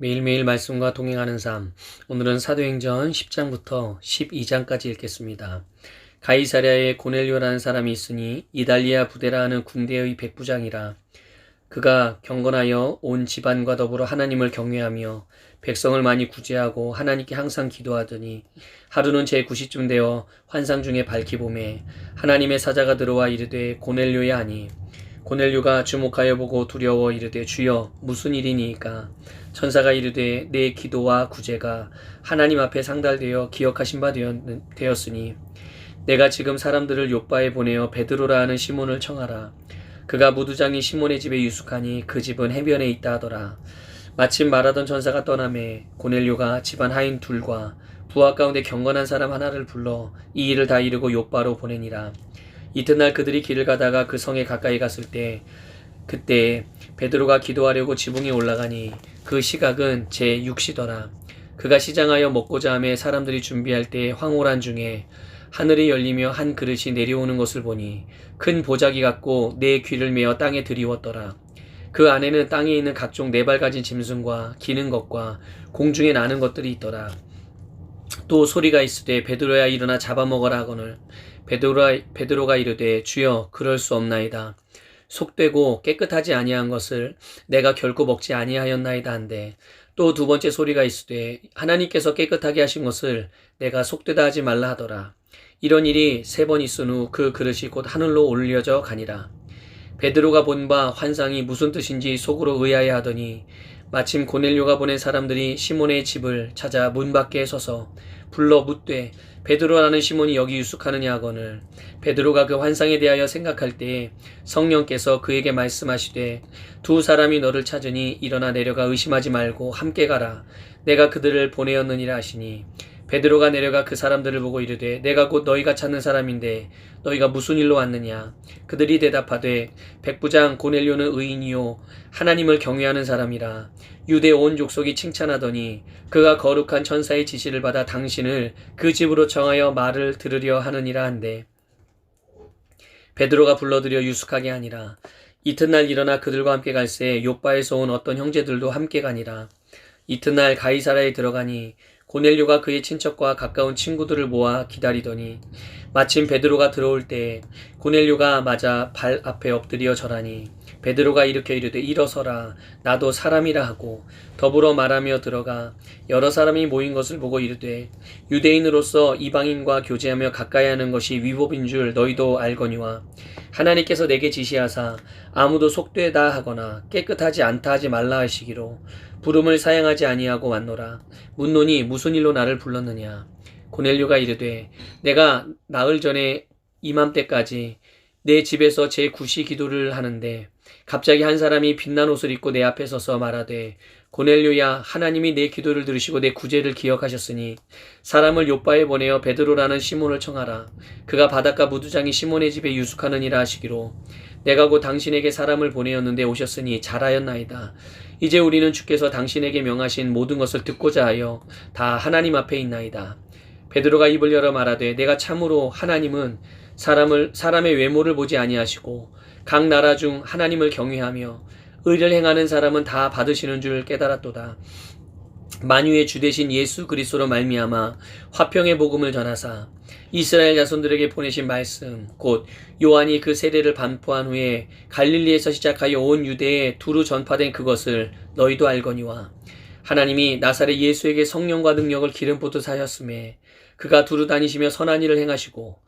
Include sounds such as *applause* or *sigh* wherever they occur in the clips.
매일매일 말씀과 동행하는 삶. 오늘은 사도행전 10장부터 12장까지 읽겠습니다. 가이사랴에 고넬료라는 사람이 있으니 이달리아 부대라 하는 군대의 백부장이라. 그가 경건하여 온 집안과 더불어 하나님을 경외하며 백성을 많이 구제하고 하나님께 항상 기도하더니 하루는 제 9시쯤 되어 환상 중에 밝히 봄에 하나님의 사자가 들어와 이르되 고넬료야 하니 고넬료가 주목하여 보고 두려워 이르되 주여 무슨 일이니까? 천사가 이르되 내 기도와 구제가 하나님 앞에 상달되어 기억하신 바 되었- 되었으니 내가 지금 사람들을 욕바에 보내어 베드로라 하는 시몬을 청하라. 그가 무두장이 시몬의 집에 유숙하니 그 집은 해변에 있다 하더라. 마침 말하던 천사가 떠남에 고넬료가 집안 하인 둘과 부하 가운데 경건한 사람 하나를 불러 이 일을 다 이루고 욕바로 보내니라 이튿날 그들이 길을 가다가 그 성에 가까이 갔을 때 그때 베드로가 기도하려고 지붕에 올라가니 그 시각은 제 6시더라. 그가 시장하여 먹고자 하며 사람들이 준비할 때 황홀한 중에 하늘이 열리며 한 그릇이 내려오는 것을 보니 큰 보자기 같고 내 귀를 메어 땅에 들이웠더라. 그 안에는 땅에 있는 각종 네 발 가진 짐승과 기는 것과 공중에 나는 것들이 있더라. 또 소리가 있으되 베드로야 일어나 잡아먹어라 하거늘 베드로가, 베드로가 이르되 주여 그럴 수 없나이다. 속되고 깨끗하지 아니한 것을 내가 결코 먹지 아니하였나이다 한데 또 두 번째 소리가 있으되 하나님께서 깨끗하게 하신 것을 내가 속되다 하지 말라 하더라. 이런 일이 세 번 있은 후 그 그릇이 곧 하늘로 올려져 가니라. 베드로가 본 바 환상이 무슨 뜻인지 속으로 의아해 하더니 마침 고넬료가 보낸 사람들이 시몬의 집을 찾아 문 밖에 서서 불러 묻되 베드로라는 시몬이 여기 유숙하느냐 하거늘. 베드로가 그 환상에 대하여 생각할 때에 성령께서 그에게 말씀하시되 두 사람이 너를 찾으니 일어나 내려가 의심하지 말고 함께 가라. 내가 그들을 보내었느니라 하시니. 베드로가 내려가 그 사람들을 보고 이르되 내가 곧 너희가 찾는 사람인데 너희가 무슨 일로 왔느냐? 그들이 대답하되 백부장 고넬료는 의인이요 하나님을 경외하는 사람이라. 유대 온 족속이 칭찬하더니 그가 거룩한 천사의 지시를 받아 당신을 그 집으로 청하여 말을 들으려 하느니라 한데 베드로가 불러들여 유숙하게 하니라. 이튿날 일어나 그들과 함께 갈새 요바에서 온 어떤 형제들도 함께 가니라. 이튿날 가이사라에 들어가니 고넬료가 그의 친척과 가까운 친구들을 모아 기다리더니 마침 베드로가 들어올 때 고넬료가 맞아 발 앞에 엎드려 절하니 베드로가 일으켜 이르되 일어서라. 나도 사람이라 하고 더불어 말하며 들어가 여러 사람이 모인 것을 보고 이르되 유대인으로서 이방인과 교제하며 가까이 하는 것이 위법인 줄 너희도 알거니와 하나님께서 내게 지시하사 아무도 속되다 하거나 깨끗하지 않다 하지 말라 하시기로 부름을 사양하지 아니하고 왔노라. 묻노니 무슨 일로 나를 불렀느냐? 고넬료가 이르되 내가 나흘 전에 이맘때까지 내 집에서 제 구시 기도를 하는데 갑자기 한 사람이 빛난 옷을 입고 내 앞에 서서 말하되 고넬료야 하나님이 내 기도를 들으시고 내 구제를 기억하셨으니 사람을 요바에 보내어 베드로라는 시몬을 청하라. 그가 바닷가 무두장이 시몬의 집에 유숙하느니라 하시기로 내가 곧 당신에게 사람을 보내었는데 오셨으니 잘하였나이다. 이제 우리는 주께서 당신에게 명하신 모든 것을 듣고자 하여 다 하나님 앞에 있나이다. 베드로가 입을 열어 말하되 내가 참으로 하나님은 사람을 사람의 외모를 보지 아니하시고 각 나라 중 하나님을 경외하며 의를 행하는 사람은 다 받으시는 줄 깨달았도다. 만유의 주 대신 예수 그리스도로 말미암아 화평의 복음을 전하사 이스라엘 자손들에게 보내신 말씀 곧 요한이 그 세례를 반포한 후에 갈릴리에서 시작하여 온 유대에 두루 전파된 그것을 너희도 알거니와 하나님이 나사렛 예수에게 성령과 능력을 기름 부듯 하셨음에 그가 두루 다니시며 선한 일을 행하시고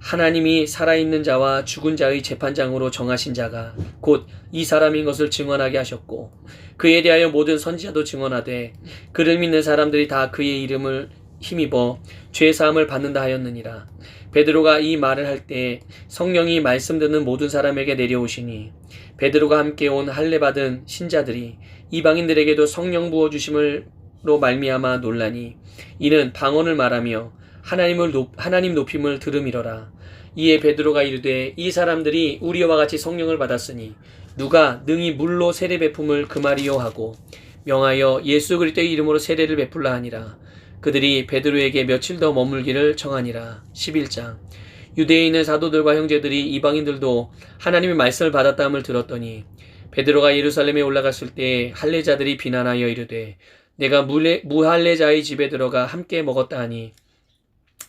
하나님이 살아있는 자와 죽은 자의 재판장으로 정하신 자가 곧 이 사람인 것을 증언하게 하셨고 그에 대하여 모든 선지자도 증언하되 그를 믿는 사람들이 다 그의 이름을 힘입어 죄 사함을 받는다 하였느니라. 베드로가 이 말을 할 때 성령이 말씀 듣는 모든 사람에게 내려오시니 베드로가 함께 온 할례 받은 신자들이 이방인들에게도 성령 부어 주심을 로 말미암아 논라니 이는 방언을 말하며 하나님을 높, 하나님 높임을 들음이러라. 이에 베드로가 이르되 이 사람들이 우리와 같이 성령을 받았으니 누가 능히 물로 세례 베품을 금하리요 하고 명하여 예수 그리스도의 이름으로 세례를 베풀라 하니라. 그들이 베드로에게 며칠 더 머물기를 청하니라. 11장. 유대인의 사도들과 형제들이 이방인들도 하나님의 말씀을 받았다함을 들었더니 베드로가 예루살렘에 올라갔을 때 할례자들이 비난하여 이르되 내가 무할례자의 집에 들어가 함께 먹었다 하니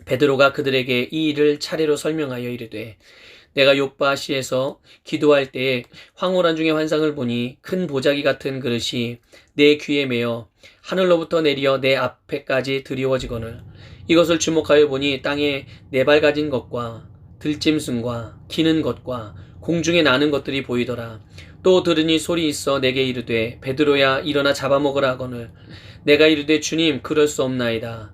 베드로가 그들에게 이 일을 차례로 설명하여 이르되 내가 요바시에서 기도할 때에 황홀한 중에 환상을 보니 큰 보자기 같은 그릇이 내 귀에 매어 하늘로부터 내려 내 앞에까지 드리워지거늘. 이것을 주목하여 보니 땅에 네 발 가진 것과 들짐승과 기는 것과 공중에 나는 것들이 보이더라. 또 들으니 소리 있어 내게 이르되 베드로야 일어나 잡아먹으라 하거늘. 내가 이르되 주님 그럴 수 없나이다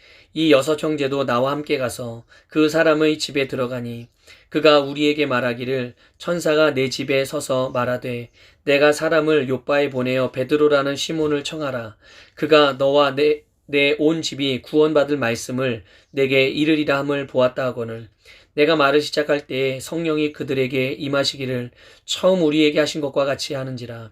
이 여섯 형제도 나와 함께 가서 그 사람의 집에 들어가니 그가 우리에게 말하기를 천사가 내 집에 서서 말하되 내가 사람을 요바에 보내어 베드로라는 시몬을 청하라. 그가 너와 내 내 온 집이 구원받을 말씀을 내게 이르리라 함을 보았다 하거늘. 내가 말을 시작할 때에 성령이 그들에게 임하시기를 처음 우리에게 하신 것과 같이 하는지라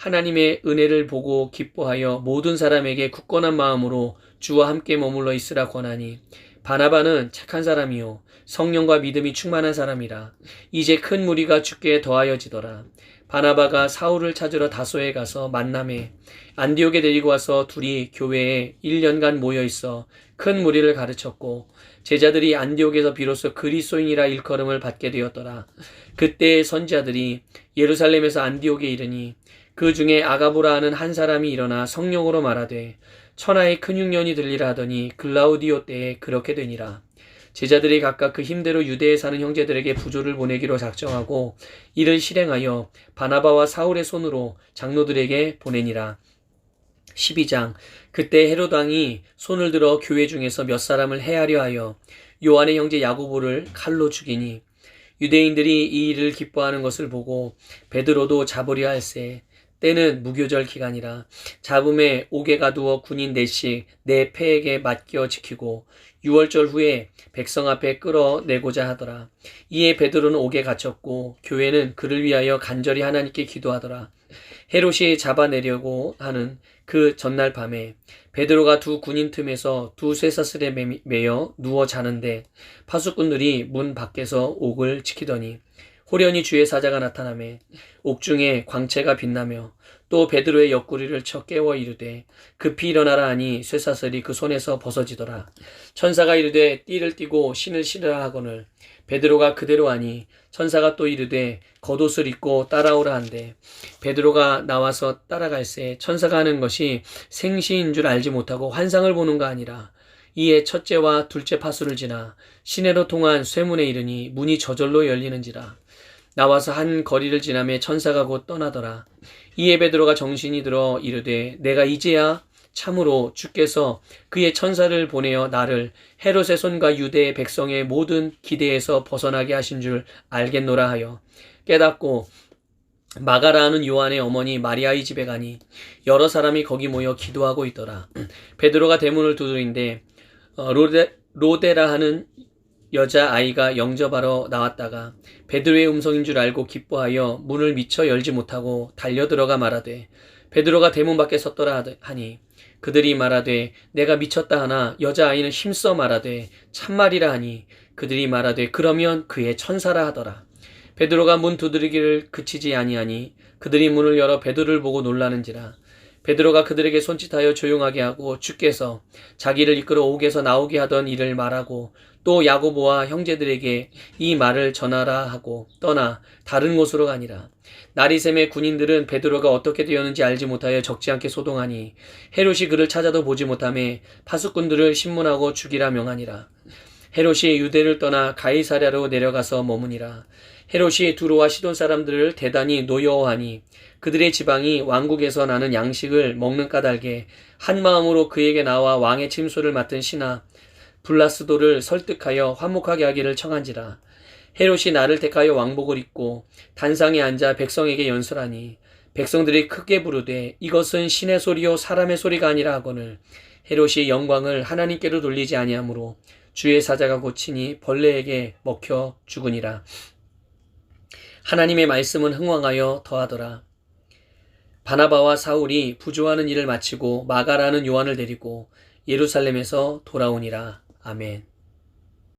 하나님의 은혜를 보고 기뻐하여 모든 사람에게 굳건한 마음으로 주와 함께 머물러 있으라 권하니 바나바는 착한 사람이요 성령과 믿음이 충만한 사람이라. 이제 큰 무리가 죽게 더하여지더라. 바나바가 사울을 찾으러 다소에 가서 만남에 안디옥에 데리고 와서 둘이 교회에 1년간 모여 있어 큰 무리를 가르쳤고 제자들이 안디옥에서 비로소 그리스도인이라 일컬음을 받게 되었더라. 그때 선지자들이 예루살렘에서 안디옥에 이르니 그 중에 아가보라 하는 한 사람이 일어나 성령으로 말하되 천하의 큰 흉년이 들리라 하더니 글라우디오 때에 그렇게 되니라. 제자들이 각각 그 힘대로 유대에 사는 형제들에게 부조를 보내기로 작정하고 이를 실행하여 바나바와 사울의 손으로 장로들에게 보내니라. 12장 그때 헤롯 왕이 손을 들어 교회 중에서 몇 사람을 해하려 하여 요한의 형제 야고보를 칼로 죽이니 유대인들이 이 일을 기뻐하는 것을 보고 베드로도 잡으려 할세 때는 무교절 기간이라 잡음에 옥에 가두어 군인 넷씩 내 패에게 맡겨 지키고 6월절 후에 백성 앞에 끌어내고자 하더라. 이에 베드로는 옥에 갇혔고 교회는 그를 위하여 간절히 하나님께 기도하더라. 헤롯이 잡아내려고 하는 그 전날 밤에 베드로가 두 군인 틈에서 두 쇠사슬에 매여 누워 자는데 파수꾼들이 문 밖에서 옥을 지키더니 호련히 주의 사자가 나타나매 옥중에 광채가 빛나며 또 베드로의 옆구리를 쳐 깨워 이르되 급히 일어나라 하니 쇠사슬이 그 손에서 벗어지더라. 천사가 이르되 띠를 띠고 신을 신으라 하거늘. 베드로가 그대로 하니. 천사가 또 이르되 겉옷을 입고 따라오라 한대. 베드로가 나와서 따라갈새 천사가 하는 것이 생시인 줄 알지 못하고 환상을 보는가 아니라 이에 첫째와 둘째 파수를 지나 시내로 통한 쇠문에 이르니 문이 저절로 열리는지라 나와서 한 거리를 지나며 천사가 곧 떠나더라. 이에 베드로가 정신이 들어 이르되 내가 이제야 참으로 주께서 그의 천사를 보내어 나를 헤롯의 손과 유대의 백성의 모든 기대에서 벗어나게 하신 줄 알겠노라 하여 깨닫고 마가라는 요한의 어머니 마리아의 집에 가니 여러 사람이 거기 모여 기도하고 있더라. *clears throat* 베드로가 대문을 두드린데 어, 로데, 로데라 하는 여자 아이가 영접하러 나왔다가 베드로의 음성인 줄 알고 기뻐하여 문을 미처 열지 못하고 달려 들어가 말하되 베드로가 대문 밖에 섰더라 하니 그들이 말하되 내가 미쳤다 하나 여자 아이는 힘써 말하되 참말이라 하니 그들이 말하되 그러면 그의 천사라 하더라. 베드로가 문 두드리기를 그치지 아니하니 그들이 문을 열어 베드로를 보고 놀라는지라. 베드로가 그들에게 손짓하여 조용하게 하고 주께서 자기를 이끌어 옥에서 나오게 하던 일을 말하고 또 야고보와 형제들에게 이 말을 전하라 하고 떠나 다른 곳으로 가니라. 나리샘의 군인들은 베드로가 어떻게 되었는지 알지 못하여 적지 않게 소동하니 헤롯이 그를 찾아도 보지 못함에 파수꾼들을 신문하고 죽이라 명하니라. 헤롯이 유대를 떠나 가이사랴로 내려가서 머무니라. 헤롯이 두로와 시돈 사람들을 대단히 노여워하니 그들의 지방이 왕국에서 나는 양식을 먹는 까닭에 한 마음으로 그에게 나와 왕의 침소를 맡은 신하 블라스도를 설득하여 화목하게 하기를 청한지라. 헤롯이 나를 택하여 왕복을 입고 단상에 앉아 백성에게 연설하니 백성들이 크게 부르되 이것은 신의 소리요 사람의 소리가 아니라 하거늘 헤롯이 영광을 하나님께로 돌리지 아니하므로 주의 사자가 고치니 벌레에게 먹혀 죽으니라. 하나님의 말씀은 흥왕하여 더하더라. 바나바와 사울이 부조하는 일을 마치고 마가라는 요한을 데리고 예루살렘에서 돌아오니라. 아멘.